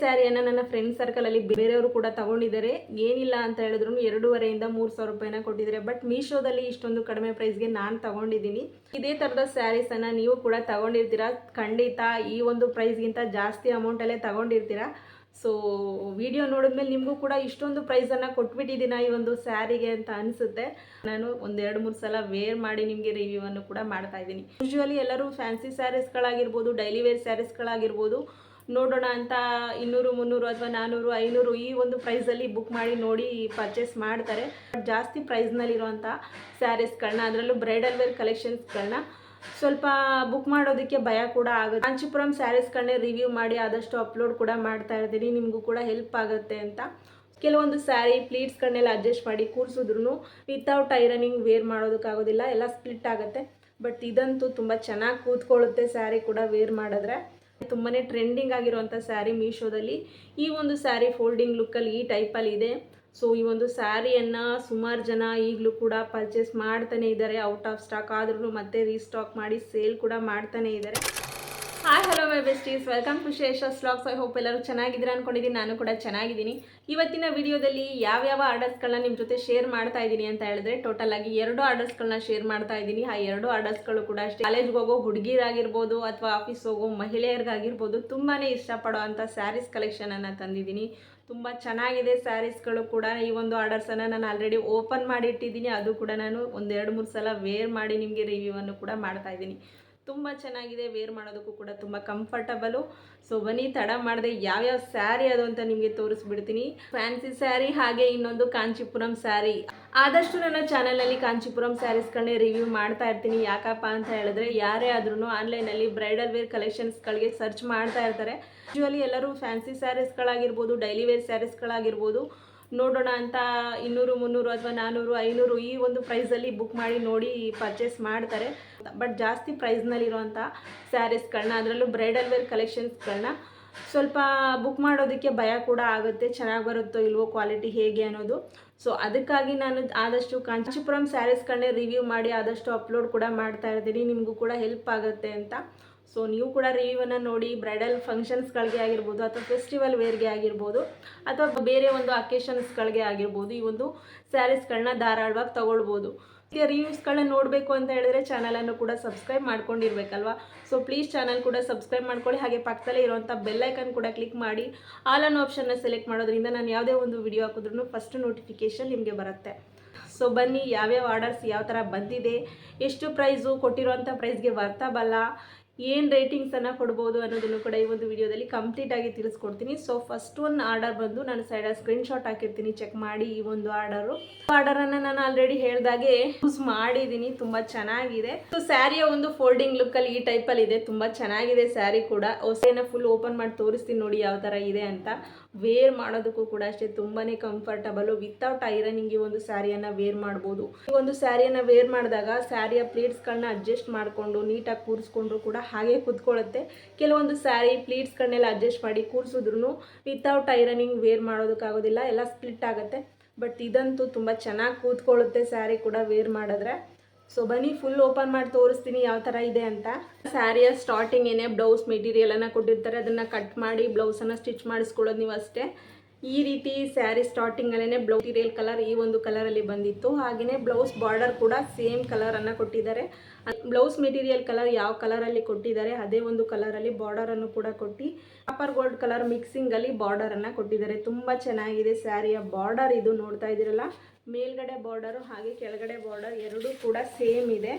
ಸ್ಯಾರಿಯನ್ನು ನನ್ನ ಫ್ರೆಂಡ್ ಸರ್ಕಲಲ್ಲಿ ಬೇರೆಯವರು ಕೂಡ ತಗೊಂಡಿದ್ದಾರೆ. ಏನಿಲ್ಲ ಅಂತ ಹೇಳಿದ್ರು ಎರಡೂವರೆಯಿಂದ ಮೂರು ಸಾವಿರ ರೂಪಾಯಿನ ಕೊಟ್ಟಿದ್ದಾರೆ. ಬಟ್ ಮೀಶೋದಲ್ಲಿ ಇಷ್ಟೊಂದು ಕಡಿಮೆ ಪ್ರೈಸ್ಗೆ ನಾನು ತಗೊಂಡಿದ್ದೀನಿ. ಇದೇ ಥರದ ಸ್ಯಾರೀಸನ್ನು ನೀವು ಕೂಡ ತಗೊಂಡಿರ್ತೀರಾ? ಖಂಡಿತ ಈ ಒಂದು ಪ್ರೈಸ್ಗಿಂತ ಜಾಸ್ತಿ ಅಮೌಂಟಲ್ಲೇ ತಗೊಂಡಿರ್ತೀರಾ? ಸೊ ವಿಡಿಯೋ ನೋಡಿದ್ಮೇಲೆ ನಿಮಗೂ ಕೂಡ ಇಷ್ಟೊಂದು ಪ್ರೈಸನ್ನು ಕೊಟ್ಬಿಟ್ಟಿದ್ದೀನ ಈ ಒಂದು ಸ್ಯಾರಿಗೆ ಅಂತ ಅನಿಸುತ್ತೆ. ನಾನು ಒಂದೆರಡು ಮೂರು ಸಲ ವೇರ್ ಮಾಡಿ ನಿಮಗೆ ರಿವ್ಯೂವನ್ನು ಕೂಡ ಮಾಡ್ತಾ ಇದ್ದೀನಿ. ಯೂಶ್ವಲಿ ಎಲ್ಲರೂ ಫ್ಯಾನ್ಸಿ ಸ್ಯಾರೀಸ್ಗಳಾಗಿರ್ಬೋದು ಡೈಲಿ ವೇರ್ ಸ್ಯಾರೀಸ್ಗಳಾಗಿರ್ಬೋದು ನೋಡೋಣ ಅಂತ ಇನ್ನೂರು, ಮುನ್ನೂರು ಅಥವಾ ನಾನ್ನೂರು ಐನೂರು ಈ ಒಂದು ಪ್ರೈಸಲ್ಲಿ ಬುಕ್ ಮಾಡಿ, ನೋಡಿ ಪರ್ಚೇಸ್ ಮಾಡ್ತಾರೆ. ಜಾಸ್ತಿ ಪ್ರೈಸ್ನಲ್ಲಿರುವಂಥ ಸ್ಯಾರೀಸ್ಗಳನ್ನ ಅದರಲ್ಲೂ ಬ್ರೈಡಲ್ ವೇರ್ ಕಲೆಕ್ಷನ್ಸ್ಗಳನ್ನ ಸ್ವಲ್ಪ ಬುಕ್ ಮಾಡೋದಕ್ಕೆ ಭಯ ಕೂಡ ಆಗುತ್ತೆ. ಕಾಂಚಿಪುರಂ ಸ್ಯಾರೀಸ್ಗಳನ್ನೇ ರಿವ್ಯೂ ಮಾಡಿ ಆದಷ್ಟು ಅಪ್ಲೋಡ್ ಕೂಡ ಮಾಡ್ತಾ ಇರ್ತೀನಿ. ನಿಮಗೂ ಕೂಡ ಹೆಲ್ಪ್ ಆಗುತ್ತೆ ಅಂತ. ಕೆಲವೊಂದು ಸ್ಯಾರಿ ಪ್ಲೀಟ್ಸ್ಗಳನ್ನೆಲ್ಲ ಅಡ್ಜಸ್ಟ್ ಮಾಡಿ ಕೂರಿಸಿದ್ರು ವಿತೌಟ್ ಐರನಿಂಗ್ ವೇರ್ ಮಾಡೋದಕ್ಕಾಗೋದಿಲ್ಲ. ಎಲ್ಲ ಸ್ಪ್ಲಿಟ್ ಆಗುತ್ತೆ. ಬಟ್ ಇದಂತೂ ತುಂಬ ಚೆನ್ನಾಗಿ ಕೂತ್ಕೊಳ್ಳುತ್ತೆ ಸ್ಯಾರಿ ಕೂಡ ವೇರ್ ಮಾಡಿದ್ರೆ. ತುಂಬಾ ಟ್ರೆಂಡಿಂಗ್ ಆಗಿರುವಂಥ ಸ್ಯಾರಿ ಮೀಶೋದಲ್ಲಿ ಈ ಒಂದು ಸ್ಯಾರಿ ಫೋಲ್ಡಿಂಗ್ ಲುಕ್ಕಲ್ಲಿ ಈ ಟೈಪಲ್ಲಿ ಇದೆ. ಸೊ ಈ ಒಂದು ಸ್ಯಾರಿಯನ್ನು ಸುಮಾರು ಜನ ಈಗಲೂ ಕೂಡ ಪರ್ಚೇಸ್ ಮಾಡ್ತಾನೆ ಇದ್ದಾರೆ. ಔಟ್ ಆಫ್ ಸ್ಟಾಕ್ ಆದ್ರೂ ಮತ್ತೆ ರೀಸ್ಟಾಕ್ ಮಾಡಿ ಸೇಲ್ ಕೂಡ ಮಾಡ್ತಾನೆ ಇದ್ದಾರೆ. Hi hello my besties welcome to Shesha vlogs I hope ಎಲ್ಲರೂ ಚೆನ್ನಾಗಿದ್ದೀರಾ ಅನ್ಕೊಂಡಿದ್ದೀನಿ. ನಾನು ಕೂಡ ಚೆನ್ನಾಗಿದ್ದೀನಿ. ಇವತ್ತಿನ ವಿಡಿಯೋದಲ್ಲಿ ಯಾವ್ಯಾವ ಆರ್ಡರ್ಸ್ಗಳನ್ನ ನಿಮ್ಮ ಜೊತೆ ಶೇರ್ ಮಾಡ್ತಾ ಇದ್ದೀನಿ ಅಂತ ಹೇಳಿದ್ರೆ ಟೋಟಲ್ ಆಗಿ ಎರಡು ಆರ್ಡರ್ಸ್ಗಳನ್ನ ಶೇರ್ ಮಾಡ್ತಾ ಇದ್ದೀನಿ. ಆ ಎರಡು ಆರ್ಡರ್ಸ್ಗಳು ಕೂಡ ಅಷ್ಟೇ. ಕಾಲೇಜ್ಗೆ ಹೋಗೋ ಹುಡುಗಿರಾಗಿರ್ಬೋದು ಅಥವಾ ಆಫೀಸ್ ಹೋಗೋ ಮಹಿಳೆಯರಿಗಾಗಿರ್ಬೋದು ತುಂಬಾ ಇಷ್ಟಪಡೋ ಅಂಥ ಸ್ಯಾರೀಸ್ ಕಲೆಕ್ಷನನ್ನು ತಂದಿದ್ದೀನಿ. ತುಂಬ ಚೆನ್ನಾಗಿದೆ ಸ್ಯಾರೀಸ್ಗಳು ಕೂಡ. ಈ ಒಂದು ಆರ್ಡರ್ಸನ್ನು ನಾನು ಆಲ್ರೆಡಿ ಓಪನ್ ಮಾಡಿಟ್ಟಿದ್ದೀನಿ ಅದು ಕೂಡ ನಾನು ಒಂದೆರಡು ಮೂರು ಸಲ ವೇರ್ ಮಾಡಿ ನಿಮಗೆ ರಿವ್ಯೂವನ್ನು ಕೂಡ ಮಾಡ್ತಾ ಇದ್ದೀನಿ. ತುಂಬ ಚೆನ್ನಾಗಿದೆ ವೇರ್ ಮಾಡೋದಕ್ಕೂ ಕೂಡ ತುಂಬ ಕಂಫರ್ಟಬಲು ಸೊ ಬನ್ನಿ, ತಡ ಮಾಡದೆ ಯಾವ್ಯಾವ ಸ್ಯಾರಿ ಅದು ಅಂತ ನಿಮಗೆ ತೋರಿಸ್ಬಿಡ್ತೀನಿ. ಫ್ಯಾನ್ಸಿ ಸ್ಯಾರಿ ಹಾಗೆ ಇನ್ನೊಂದು ಕಾಂಚಿಪುರಂ ಸ್ಯಾರಿ ಆದಷ್ಟು ನನ್ನ ಚಾನಲಲ್ಲಿ ಕಾಂಚಿಪುರಂ ಸ್ಯಾರೀಸ್ಗಳನ್ನೇ ರಿವ್ಯೂ ಮಾಡ್ತಾ ಇರ್ತೀನಿ. ಯಾಕಪ್ಪ ಅಂತ ಹೇಳಿದ್ರೆ ಯಾರೇ ಆದ್ರೂ ಆನ್ಲೈನಲ್ಲಿ ಬ್ರೈಡಲ್ ವೇರ್ ಕಲೆಕ್ಷನ್ಸ್ಗಳಿಗೆ ಸರ್ಚ್ ಮಾಡ್ತಾ ಇರ್ತಾರೆ. ಯೂಶ್ವಲಿ ಎಲ್ಲರೂ ಫ್ಯಾನ್ಸಿ ಸ್ಯಾರೀಸ್ಗಳಾಗಿರ್ಬೋದು ಡೈಲಿ ವೇರ್ ಸ್ಯಾರೀಸ್ಗಳಾಗಿರ್ಬೋದು ನೋಡೋಣ ಅಂತ ಇನ್ನೂರು, ಮುನ್ನೂರು ಅಥವಾ ನಾನ್ನೂರು ಐನೂರು ಈ ಒಂದು ಪ್ರೈಸಲ್ಲಿ ಬುಕ್ ಮಾಡಿ, ನೋಡಿ ಪರ್ಚೇಸ್ ಮಾಡ್ತಾರೆ. ಬಟ್ ಜಾಸ್ತಿ ಪ್ರೈಸ್ನಲ್ಲಿರುವಂಥ ಸ್ಯಾರೀಸ್ಗಳನ್ನ ಅದರಲ್ಲೂ ಬ್ರೈಡಲ್ ವೇರ್ ಕಲೆಕ್ಷನ್ಸ್ಗಳನ್ನ ಸ್ವಲ್ಪ ಬುಕ್ ಮಾಡೋದಕ್ಕೆ ಭಯ ಕೂಡ ಆಗುತ್ತೆ, ಚೆನ್ನಾಗಿ ಬರುತ್ತೋ ಇಲ್ವೋ ಕ್ವಾಲಿಟಿ ಹೇಗೆ ಅನ್ನೋದು. ಸೊ ಅದಕ್ಕಾಗಿ ನಾನು ಆದಷ್ಟು ಕಾಂಚೀಪುರಂ ಸ್ಯಾರೀಸ್ಗಳನ್ನೇ ರಿವ್ಯೂ ಮಾಡಿ, ಆದಷ್ಟು ಅಪ್ಲೋಡ್ ಕೂಡ ಮಾಡ್ತಾ ಇರ್ತೀನಿ. ನಿಮಗೂ ಕೂಡ ಹೆಲ್ಪ್ ಆಗುತ್ತೆ ಅಂತ. ಸೊ ನೀವು ಕೂಡ ರಿವ್ಯೂವನ್ನು ನೋಡಿ ಬ್ರೈಡಲ್ ಫಂಕ್ಷನ್ಸ್ಗಳಿಗೆ ಆಗಿರ್ಬೋದು ಅಥವಾ ಫೆಸ್ಟಿವಲ್ ವೇರ್ಗೆ ಆಗಿರ್ಬೋದು ಅಥವಾ ಬೇರೆ ಒಂದು ಅಕೇಶನ್ಸ್ಗಳಿಗೆ ಆಗಿರ್ಬೋದು ಈ ಒಂದು ಸ್ಯಾರೀಸ್ಗಳನ್ನ ಧಾರಾಳವಾಗಿ ತಗೊಳ್ಬೋದು. ರಿವ್ಯೂಸ್ಗಳನ್ನ ನೋಡಬೇಕು ಅಂತ ಹೇಳಿದ್ರೆ ಚಾನಲನ್ನು ಕೂಡ ಸಬ್ಸ್ಕ್ರೈಬ್ ಮಾಡ್ಕೊಂಡಿರ್ಬೇಕಲ್ವಾ? ಸೊ ಪ್ಲೀಸ್ ಚಾನಲ್ ಕೂಡ ಸಬ್ಸ್ಕ್ರೈಬ್ ಮಾಡ್ಕೊಳ್ಳಿ. ಹಾಗೆ ಪಕ್ಕದಲ್ಲೇ ಇರುವಂಥ ಬೆಲ್ಲೈಕನ್ ಕೂಡ ಕ್ಲಿಕ್ ಮಾಡಿ. ಆಲ್ ಅನ್ ಆಪ್ಷನ್ನ ಸೆಲೆಕ್ಟ್ ಮಾಡೋದ್ರಿಂದ ನಾನು ಯಾವುದೇ ಒಂದು ವಿಡಿಯೋ ಹಾಕಿದ್ರೂ ಫಸ್ಟ್ ನೋಟಿಫಿಕೇಷನ್ ನಿಮಗೆ ಬರುತ್ತೆ. ಸೊ ಬನ್ನಿ, ಯಾವ್ಯಾವ ಆರ್ಡರ್ಸ್ ಯಾವ ಥರ ಬಂದಿದೆ, ಎಷ್ಟು ಪ್ರೈಸು ಕೊಟ್ಟಿರುವಂಥ ಪ್ರೈಸ್ಗೆ ಬಲ್ಲ ಏನು ರೇಟಿಂಗ್ಸನ್ನು ಕೊಡ್ಬೋದು ಅನ್ನೋದನ್ನು ಕೂಡ ಈ ಒಂದು ವಿಡಿಯೋದಲ್ಲಿ ಕಂಪ್ಲೀಟಾಗಿ ತಿಳಿಸ್ಕೊಡ್ತೀನಿ. ಸೊ ಫಸ್ಟ್ ಒಂದು ಆರ್ಡರ್ ಬಂದು ನಾನು ಸೈಡಲ್ಲಿ ಸ್ಕ್ರೀನ್ಶಾಟ್ ಹಾಕಿರ್ತೀನಿ. ಚೆಕ್ ಮಾಡಿ ಈ ಒಂದು ಆರ್ಡರು ಆರ್ಡರನ್ನು ನಾನು ಆಲ್ರೆಡಿ ಹೇಳ್ದಾಗೆ ಯೂಸ್ ಮಾಡಿದ್ದೀನಿ ತುಂಬ ಚೆನ್ನಾಗಿದೆ. ಸೊ ಸ್ಯಾರಿಯ ಒಂದು ಫೋಲ್ಡಿಂಗ್ ಲುಕ್ಕಲ್ಲಿ ಈ ಟೈಪಲ್ಲಿ ಇದೆ. ತುಂಬ ಚೆನ್ನಾಗಿದೆ ಸ್ಯಾರಿ ಕೂಡ. ಹೊಸ ಫುಲ್ ಓಪನ್ ಮಾಡಿ ತೋರಿಸ್ತೀನಿ ನೋಡಿ ಯಾವ ಥರ ಇದೆ ಅಂತ. ವೇರ್ ಮಾಡೋದಕ್ಕೂ ಕೂಡ ಅಷ್ಟೇ ತುಂಬಾನೇ ಕಂಫರ್ಟಬಲ್ ವಿತೌಟ್ ಐರನಿಂಗ್ ಈ ಒಂದು ಸ್ಯಾರಿಯನ್ನು ವೇರ್ ಮಾಡ್ಬೋದು. ಒಂದು ಸ್ಯಾರಿಯನ್ನು ವೇರ್ ಮಾಡಿದಾಗ ಸ್ಯಾರಿಯ ಪ್ಲೀಟ್ಸ್ಗಳನ್ನ ಅಡ್ಜಸ್ಟ್ ಮಾಡಿಕೊಂಡು ನೀಟಾಗಿ ಕೂರಿಸ್ಕೊಂಡ್ರು ಕೂಡ ಹಾಗೆ ಕೂತ್ಕೊಳ್ಳುತ್ತೆ ಕೆಲವೊಂದು ಸ್ಯಾರಿ ಪ್ಲೀಟ್ಸ್ಗಳನ್ನೆಲ್ಲ ಅಡ್ಜಸ್ಟ್ ಮಾಡಿ ಕೂರಿಸಿದ್ರು ವಿತೌಟ್ ಐರನಿಂಗ್ ವೇರ್ ಮಾಡೋದಕ್ಕಾಗೋದಿಲ್ಲ, ಎಲ್ಲ ಸ್ಪ್ಲಿಟ್ ಆಗುತ್ತೆ. ಬಟ್ ಇದಂತೂ ತುಂಬ ಚೆನ್ನಾಗಿ ಕೂತ್ಕೊಳ್ಳುತ್ತೆ ಸ್ಯಾರಿ ಕೂಡ ವೇರ್ ಮಾಡಿದ್ರೆ. ಸೊ ಬನ್ನಿ ಫುಲ್ ಓಪನ್ ಮಾಡಿ ತೋರಿಸ್ತೀನಿ ಯಾವ ಥರ ಇದೆ ಅಂತ. ಸ್ಯಾರಿಯ ಸ್ಟಾರ್ಟಿಂಗ್ ಏನೇ ಬ್ಲೌಸ್ ಮೆಟೀರಿಯಲನ್ನು ಕೊಟ್ಟಿರ್ತಾರೆ, ಅದನ್ನು ಕಟ್ ಮಾಡಿ ಬ್ಲೌಸನ್ನು ಸ್ಟಿಚ್ ಮಾಡಿಸ್ಕೊಳ್ಳೋದು ನೀವು ಅಷ್ಟೇ. ಈ ರೀತಿ ಸ್ಯಾರಿ ಸ್ಟಾರ್ಟಿಂಗಲ್ಲೇ ಬ್ಲೌಸ್ ಮೆಟೀರಿಯಲ್ ಕಲರ್ ಈ ಒಂದು ಕಲರಲ್ಲಿ ಬಂದಿತ್ತು. ಹಾಗೆಯೇ ಬ್ಲೌಸ್ ಬಾರ್ಡರ್ ಕೂಡ ಸೇಮ್ ಕಲರನ್ನು ಕೊಟ್ಟಿದ್ದಾರೆ. ಬ್ಲೌಸ್ ಮೆಟೀರಿಯಲ್ ಕಲರ್ ಯಾವ ಕಲರಲ್ಲಿ ಕೊಟ್ಟಿದ್ದಾರೆ, ಅದೇ ಒಂದು ಕಲರಲ್ಲಿ ಬಾರ್ಡರನ್ನು ಕೂಡ ಕೊಟ್ಟು ಕಾಪರ್ ಗೋಲ್ಡ್ ಕಲರ್ ಮಿಕ್ಸಿಂಗಲ್ಲಿ ಬಾರ್ಡರನ್ನು ಕೊಟ್ಟಿದ್ದಾರೆ. ತುಂಬ ಚೆನ್ನಾಗಿದೆ ಸ್ಯಾರಿಯ ಬಾರ್ಡರ್ ಇದು ನೋಡ್ತಾ ಇದ್ದೀರಲ್ಲ? ಮೇಲ್ಗಡೆ ಬಾರ್ಡರು ಹಾಗೆ ಕೆಳಗಡೆ ಬಾರ್ಡರ್ ಎರಡೂ ಕೂಡ ಸೇಮ್ ಇದೆ.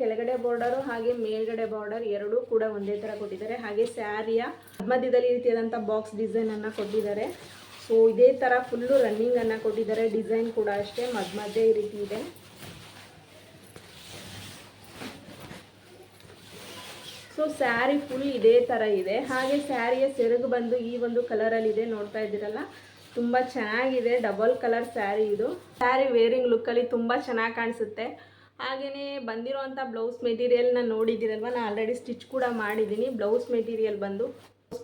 ಕೆಳಗಡೆ ಬಾರ್ಡರು ಹಾಗೆ ಮೇಲ್ಗಡೆ ಬಾರ್ಡರ್ ಎರಡೂ ಕೂಡ ಒಂದೇ ಥರ ಕೊಟ್ಟಿದ್ದಾರೆ. ಹಾಗೆ ಸ್ಯಾರಿಯ ಮಧ್ಯದಲ್ಲಿ ರೀತಿಯಾದಂಥ ಬಾಕ್ಸ್ ಡಿಸೈನನ್ನು ಕೊಟ್ಟಿದ್ದಾರೆ. ಸೊ ಇದೇ ಥರ ಫುಲ್ಲು ರನ್ನಿಂಗನ್ನು ಕೊಟ್ಟಿದ್ದಾರೆ. ಡಿಸೈನ್ ಕೂಡ ಅಷ್ಟೇ ಮಧ್ಯ ಮಧ್ಯೆ ಈ ರೀತಿ ಇದೆ. ಸೊ ಸ್ಯಾರಿ ಫುಲ್ ಇದೇ ಥರ ಇದೆ. ಹಾಗೆ ಸ್ಯಾರಿಯ ಸೆರಗು ಬಂದು ಈ ಒಂದು ಕಲರಲ್ಲಿ ಇದೆ. ನೋಡ್ತಾ ಇದ್ದೀರಲ್ಲ? ತುಂಬ ಚೆನ್ನಾಗಿದೆ ಡಬಲ್ ಕಲರ್ ಸ್ಯಾರಿ ಇದು. ಸ್ಯಾರಿ ವೇರಿಂಗ್ ಲುಕ್ಕಲ್ಲಿ ತುಂಬ ಚೆನ್ನಾಗಿ ಕಾಣಿಸುತ್ತೆ. ಹಾಗೆಯೇ ಬಂದಿರೋವಂಥ ಬ್ಲೌಸ್ ಮೆಟೀರಿಯಲ್ನ ನೋಡಿದ್ದೀರಲ್ವ? ನಾನು ಆಲ್ರೆಡಿ ಸ್ಟಿಚ್ ಕೂಡ ಮಾಡಿದ್ದೀನಿ. ಬ್ಲೌಸ್ ಮೆಟೀರಿಯಲ್ ಬಂದು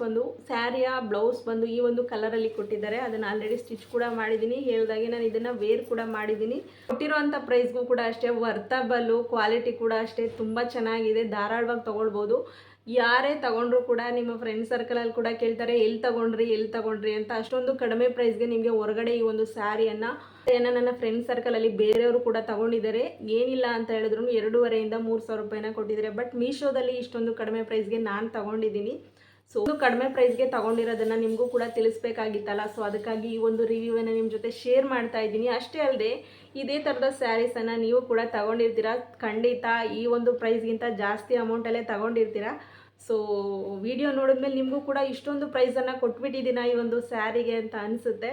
ಬಂದು ಸ್ಯಾರಿಯ ಬ್ಲೌಸ್ ಬಂದು ಈ ಒಂದು ಕಲರಲ್ಲಿ ಕೊಟ್ಟಿದ್ದಾರೆ. ಅದನ್ನು ಆಲ್ರೆಡಿ ಸ್ಟಿಚ್ ಕೂಡ ಮಾಡಿದ್ದೀನಿ. ಹೇಳ್ದಾಗೆ ನಾನು ಇದನ್ನು ವೇರ್ ಕೂಡ ಮಾಡಿದ್ದೀನಿ. ಕೊಟ್ಟಿರುವಂಥ ಪ್ರೈಸ್ಗೂ ಕೂಡ ಅಷ್ಟೇ. ವರ್ತಬಲ್ಲು ಕ್ವಾಲಿಟಿ ಕೂಡ ಅಷ್ಟೇ. ತುಂಬ ಚೆನ್ನಾಗಿದೆ. ಧಾರಾಳವಾಗಿ ತೊಗೊಳ್ಬೋದು. ಯಾರೇ ತಗೊಂಡ್ರು ಕೂಡ ನಿಮ್ಮ ಫ್ರೆಂಡ್ ಸರ್ಕಲಲ್ಲಿ ಕೂಡ ಕೇಳ್ತಾರೆ ಎಲ್ಲಿ ತಗೊಂಡ್ರಿ ಎಲ್ಲಿ ತಗೊಂಡ್ರಿ ಅಂತ ಅಷ್ಟೊಂದು ಕಡಿಮೆ ಪ್ರೈಸ್ಗೆ ನಿಮಗೆ ಹೊರಗಡೆ ಈ ಒಂದು ಸ್ಯಾರಿಯನ್ನು ಏನೋ ನನ್ನ ಫ್ರೆಂಡ್ ಸರ್ಕಲಲ್ಲಿ ಬೇರೆಯವರು ಕೂಡ ತಗೊಂಡಿದ್ದಾರೆ. ಏನಿಲ್ಲ ಅಂತ ಹೇಳಿದ್ರು ಎರಡೂವರೆಯಿಂದ ಮೂರು ಸಾವಿರ ರೂಪಾಯಿನ ಕೊಟ್ಟಿದ್ದಾರೆ. ಬಟ್ ಮೀಶೋದಲ್ಲಿ ಇಷ್ಟೊಂದು ಕಡಿಮೆ ಪ್ರೈಸ್ಗೆ ನಾನು ತಗೊಂಡಿದ್ದೀನಿ. ಸೊ ಕಡಿಮೆ ಪ್ರೈಸ್ಗೆ ತಗೊಂಡಿರೋದನ್ನು ನಿಮಗೂ ಕೂಡ ತಿಳಿಸ್ಬೇಕಾಗಿತ್ತಲ್ಲ. ಸೊ ಅದಕ್ಕಾಗಿ ಈ ಒಂದು ರಿವ್ಯೂವನ್ನು ನಿಮ್ಮ ಜೊತೆ ಶೇರ್ ಮಾಡ್ತಾ ಇದ್ದೀನಿ. ಅಷ್ಟೇ ಅಲ್ಲದೆ ಇದೇ ಥರದ ಸ್ಯಾರೀಸನ್ನು ನೀವು ಕೂಡ ತಗೊಂಡಿರ್ತೀರ? ಖಂಡಿತ ಈ ಒಂದು ಪ್ರೈಸ್ಗಿಂತ ಜಾಸ್ತಿ ಅಮೌಂಟಲ್ಲೇ ತಗೊಂಡಿರ್ತೀರ? ಸೊ ವಿಡಿಯೋ ನೋಡಿದ್ಮೇಲೆ ನಿಮಗೂ ಕೂಡ ಇಷ್ಟೊಂದು ಪ್ರೈಸನ್ನು ಕೊಟ್ಬಿಟ್ಟಿದ್ದೀನ ಈ ಒಂದು ಸ್ಯಾರಿಗೆ ಅಂತ ಅನಿಸುತ್ತೆ.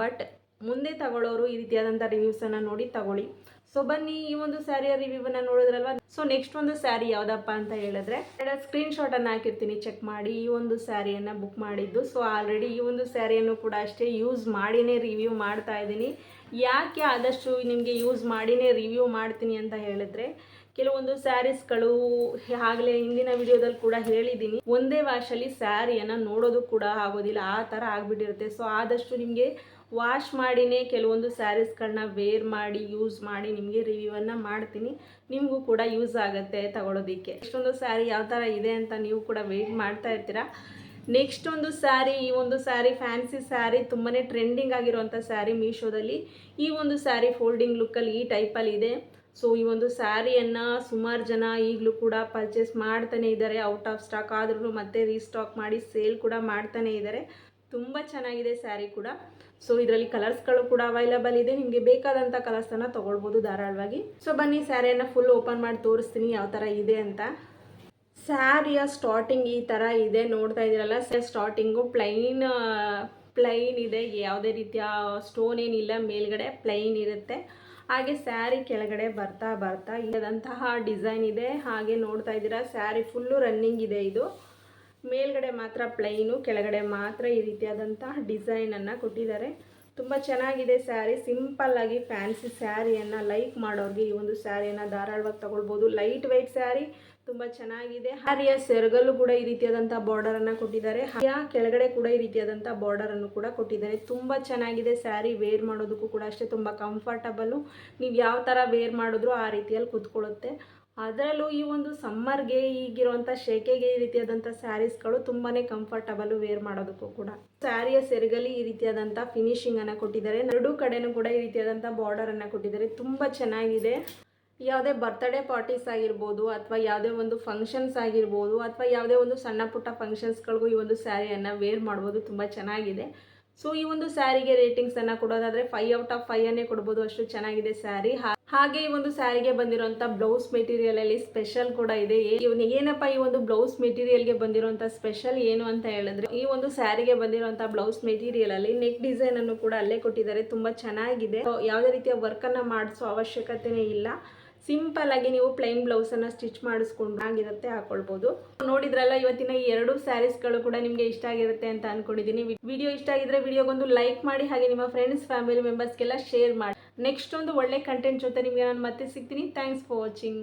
ಬಟ್ ಮುಂದೆ ತಗೊಳ್ಳೋರು ಈ ರೀತಿಯಾದಂಥ ರಿವ್ಯೂಸನ್ನು ನೋಡಿ ತಗೊಳ್ಳಿ. ಸೊ ಬನ್ನಿ ಈ ಒಂದು ಸ್ಯಾರಿಯ ರಿವ್ಯೂವನ್ನು ನೋಡಿದ್ರಲ್ವ? ಸೊ ನೆಕ್ಸ್ಟ್ ಒಂದು ಸ್ಯಾರಿ ಯಾವುದಪ್ಪ ಅಂತ ಹೇಳಿದ್ರೆ ಸ್ಕ್ರೀನ್ ಸ್ಕ್ರೀನ್ಶಾಟನ್ನು ಹಾಕಿರ್ತೀನಿ ಚೆಕ್ ಮಾಡಿ. ಈ ಒಂದು ಸ್ಯಾರಿಯನ್ನು ಬುಕ್ ಮಾಡಿದ್ದು. ಸೊ ಆಲ್ರೆಡಿ ಈ ಒಂದು ಸ್ಯಾರಿಯನ್ನು ಕೂಡ ಅಷ್ಟೇ ಯೂಸ್ ಮಾಡಿನೇ ರಿವ್ಯೂ ಮಾಡ್ತಾ ಇದ್ದೀನಿ. ಯಾಕೆ ಆದಷ್ಟು ನಿಮಗೆ ಯೂಸ್ ಮಾಡಿನೇ ರಿವ್ಯೂ ಮಾಡ್ತೀನಿ ಅಂತ ಹೇಳಿದ್ರೆ ಕೆಲವೊಂದು ಸ್ಯಾರೀಸ್ಗಳು ಆಗಲೇ ಹಿಂದಿನ ವಿಡಿಯೋದಲ್ಲಿ ಕೂಡ ಹೇಳಿದ್ದೀನಿ. ಒಂದೇ ವಾಶಲ್ಲಿ ಸ್ಯಾರಿಯನ್ನು ನೋಡೋದು ಕೂಡ ಆಗೋದಿಲ್ಲ. ಆ ಥರ ಆಗಿಬಿಟ್ಟಿರುತ್ತೆ. ಸೊ ಆದಷ್ಟು ನಿಮಗೆ ವಾಶ್ ಮಾಡಿನೇ ಕೆಲವೊಂದು ಸ್ಯಾರೀಸ್ಗಳನ್ನ ವೇರ್ ಮಾಡಿ ಯೂಸ್ ಮಾಡಿ ನಿಮಗೆ ರಿವ್ಯೂವನ್ನು ಮಾಡ್ತೀನಿ. ನಿಮಗೂ ಕೂಡ ಯೂಸ್ ಆಗುತ್ತೆ ತಗೊಳ್ಳೋದಕ್ಕೆ ಇಷ್ಟೊಂದು ಸ್ಯಾರಿ ಯಾವ ಥರ ಇದೆ ಅಂತ ನೀವು ಕೂಡ ವೇಟ್ ಮಾಡ್ತಾ ಇರ್ತೀರಾ. ನೆಕ್ಸ್ಟ್ ಒಂದು ಸ್ಯಾರಿ ಈ ಒಂದು ಸ್ಯಾರಿ ಫ್ಯಾನ್ಸಿ ಸ್ಯಾರಿ ತುಂಬಾ ಟ್ರೆಂಡಿಂಗ್ ಆಗಿರುವಂಥ ಸ್ಯಾರಿ ಮೀಶೋದಲ್ಲಿ ಈ ಒಂದು ಸ್ಯಾರಿ ಫೋಲ್ಡಿಂಗ್ ಲುಕ್ಕಲ್ಲಿ ಈ ಟೈಪಲ್ಲಿ ಇದೆ. ಸೊ ಈ ಒಂದು ಸ್ಯಾರಿಯನ್ನು ಸುಮಾರು ಜನ ಈಗಲೂ ಕೂಡ ಪರ್ಚೇಸ್ ಮಾಡ್ತಾನೆ ಇದ್ದಾರೆ ಔಟ್ ಆಫ್ ಸ್ಟಾಕ್ ಆದ್ರೂ ಮತ್ತೆ ರೀಸ್ಟಾಕ್ ಮಾಡಿ ಸೇಲ್ ಕೂಡ ಮಾಡ್ತಾನೆ ಇದ್ದಾರೆ ತುಂಬ ಚೆನ್ನಾಗಿದೆ ಸ್ಯಾರಿ ಕೂಡ. ಸೊ ಇದರಲ್ಲಿ ಕಲರ್ಸ್ಗಳು ಕೂಡ ಅವೈಲಬಲ್ ಇದೆ. ನಿಮಗೆ ಬೇಕಾದಂಥ ಕಲರ್ಸನ್ನು ತೊಗೊಳ್ಬೋದು ಧಾರಾಳವಾಗಿ. ಸೊ ಬನ್ನಿ, ಸ್ಯಾರಿಯನ್ನು ಫುಲ್ ಓಪನ್ ಮಾಡಿ ತೋರಿಸ್ತೀನಿ ಯಾವ ಥರ ಇದೆ ಅಂತ. ಸ್ಯಾರಿಯ ಸ್ಟಾರ್ಟಿಂಗ್ ಈ ಥರ ಇದೆ. ನೋಡ್ತಾ ಇದ್ದೀರಲ್ಲ ಸ್ಟಾರ್ಟಿಂಗು ಪ್ಲೈನ್ ಪ್ಲೈನ್ ಇದೆ. ಯಾವುದೇ ರೀತಿಯ ಸ್ಟೋನ್ ಏನಿಲ್ಲ, ಮೇಲ್ಗಡೆ ಪ್ಲೈನ್ ಇರುತ್ತೆ. ಹಾಗೆ ಸ್ಯಾರಿ ಕೆಳಗಡೆ ಬರ್ತಾ ಬರ್ತಾ ಇಲ್ಲದಂತಹ ಡಿಸೈನ್ ಇದೆ. ಹಾಗೆ ನೋಡ್ತಾ ಇದ್ದೀರಾ, ಸ್ಯಾರಿ ಫುಲ್ಲು ರನ್ನಿಂಗ್ ಇದೆ ಇದು. ಮೇಲ್ಗಡೆ ಮಾತ್ರ ಪ್ಲೈನು ಕೆಳಗಡೆ ಮಾತ್ರ ಈ ರೀತಿಯಾದಂತಹ ಡಿಸೈನನ್ನು ಕೊಟ್ಟಿದ್ದಾರೆ. ತುಂಬ ಚೆನ್ನಾಗಿದೆ ಸ್ಯಾರಿ. ಸಿಂಪಲ್ಲಾಗಿ ಫ್ಯಾನ್ಸಿ ಸ್ಯಾರಿಯನ್ನು ಲೈಕ್ ಮಾಡೋರಿಗೆ ಈ ಒಂದು ಸ್ಯಾರಿಯನ್ನು ಧಾರಾಳವಾಗಿ ತಗೊಳ್ಬೋದು. ಲೈಟ್ ವೆಯ್ಟ್ ಸ್ಯಾರಿ ತುಂಬ ಚೆನ್ನಾಗಿದೆ. ಹರಿಯ ಸೆರಗಲ್ಲೂ ಕೂಡ ಈ ರೀತಿಯಾದಂತಹ ಬಾರ್ಡರ್ ಅನ್ನ ಕೊಟ್ಟಿದ್ದಾರೆ. ಹರಿಯ ಕೆಳಗಡೆ ಕೂಡ ಈ ರೀತಿಯಾದಂತಹ ಬಾರ್ಡರ್ ಅನ್ನು ಕೂಡ ಕೊಟ್ಟಿದ್ದಾರೆ. ತುಂಬಾ ಚೆನ್ನಾಗಿದೆ ಸ್ಯಾರಿ ವೇರ್ ಮಾಡೋದಕ್ಕೂ ಕೂಡ ಅಷ್ಟೇ ತುಂಬ ಕಂಫರ್ಟಬಲ್ ನೀವು ಯಾವ ತರ ವೇರ್ ಮಾಡಿದ್ರೂ ಆ ರೀತಿಯಲ್ಲಿ ಕೂತ್ಕೊಳ್ಳುತ್ತೆ. ಅದರಲ್ಲೂ ಈ ಒಂದು ಸಮ್ಮರ್ಗೆ ಈಗಿರುವಂಥ ಶೇಕೆಗೆ ಈ ರೀತಿಯಾದಂಥ ಸ್ಯಾರೀಸ್ಗಳು ತುಂಬಾನೇ ಕಂಫರ್ಟಬಲ್ ವೇರ್ ಮಾಡೋದಕ್ಕೂ ಕೂಡ. ಸ್ಯಾರಿಯ ಸೆರಗಲ್ಲಿ ಈ ರೀತಿಯಾದಂತಹ ಫಿನಿಶಿಂಗ್ ಅನ್ನ ಕೊಟ್ಟಿದ್ದಾರೆ. ಎರಡೂ ಕಡೆನೂ ಕೂಡ ಈ ರೀತಿಯಾದಂತಹ ಬಾರ್ಡರ್ ಅನ್ನ ಕೊಟ್ಟಿದ್ದಾರೆ. ತುಂಬಾ ಚೆನ್ನಾಗಿದೆ. ಯಾವುದೇ ಬರ್ತ್ಡೇ ಪಾರ್ಟೀಸ್ ಆಗಿರ್ಬೋದು ಅಥವಾ ಯಾವುದೇ ಒಂದು ಫಂಕ್ಷನ್ಸ್ ಆಗಿರ್ಬೋದು ಅಥವಾ ಯಾವುದೇ ಒಂದು ಸಣ್ಣ ಪುಟ್ಟ ಫಂಕ್ಷನ್ಸ್ಗಳಿಗೂ ಈ ಒಂದು ಸ್ಯಾರಿಯನ್ನು ವೇರ್ ಮಾಡ್ಬೋದು, ತುಂಬ ಚೆನ್ನಾಗಿದೆ. ಸೊ ಈ ಒಂದು ಸ್ಯಾರಿಗೆ ರೇಟಿಂಗ್ಸನ್ನು ಕೊಡೋದಾದರೆ ಫೈವ್ ಔಟ್ ಆಫ್ ಫೈವ್ ಅನ್ನೇ ಕೊಡ್ಬೋದು, ಅಷ್ಟು ಚೆನ್ನಾಗಿದೆ ಸ್ಯಾರಿ ಹಾಗೆ ಈ ಒಂದು ಸ್ಯಾರಿಗೆ ಬಂದಿರುವಂಥ ಬ್ಲೌಸ್ ಮೆಟೀರಿಯಲಲ್ಲಿ ಸ್ಪೆಷಲ್ ಕೂಡ ಇದೆ. ಇವನು ಏನಪ್ಪ ಈ ಒಂದು ಬ್ಲೌಸ್ ಮೆಟೀರಿಯಲ್ಗೆ ಬಂದಿರುವಂಥ ಸ್ಪೆಷಲ್ ಏನು ಅಂತ ಹೇಳಿದ್ರೆ, ಈ ಒಂದು ಸ್ಯಾರಿಗೆ ಬಂದಿರುವಂಥ ಬ್ಲೌಸ್ ಮೆಟೀರಿಯಲ್ ಅಲ್ಲಿ ನೆಕ್ ಡಿಸೈನ್ ಅನ್ನು ಕೂಡ ಅಲ್ಲೇ ಕೊಟ್ಟಿದ್ದಾರೆ, ತುಂಬಾ ಚೆನ್ನಾಗಿದೆ. ಯಾವುದೇ ರೀತಿಯ ವರ್ಕನ್ನು ಮಾಡಿಸೋ ಅವಶ್ಯಕತೆನೇ ಇಲ್ಲ. ಸಿಂಪಲ್ ಆಗಿ ನೀವು ಪ್ಲೈನ್ ಬ್ಲೌಸನ್ನು ಸ್ಟಿಚ್ ಮಾಡಿಸ್ಕೊಂಡು ಆಗಿರುತ್ತೆ, ಹಾಕೊಳ್ಬೋದು. ನೋಡಿದ್ರಲ್ಲ, ಇವತ್ತಿನ ಈ ಎರಡು ಸ್ಯಾರೀಸ್ಗಳು ಕೂಡ ನಿಮಗೆ ಇಷ್ಟ ಆಗಿರುತ್ತೆ ಅಂತ ಅನ್ಕೊಂಡಿದೀನಿ. ವಿಡಿಯೋ ಇಷ್ಟ ಆಗಿದ್ರೆ ವಿಡಿಯೋಗೊಂದು ಲೈಕ್ ಮಾಡಿ, ಹಾಗೆ ನಿಮ್ಮ ಫ್ರೆಂಡ್ಸ್ ಫ್ಯಾಮಿಲಿ ಮೆಂಬರ್ಸ್ಗೆಲ್ಲ ಶೇರ್ ಮಾಡಿ. ನೆಕ್ಸ್ಟ್ ಒಂದು ಒಳ್ಳೆ ಕಂಟೆಂಟ್ ಜೊತೆ ನಿಮಗೆ ನಾನು ಮತ್ತೆ ಸಿಗ್ತೀನಿ. Thanks for watching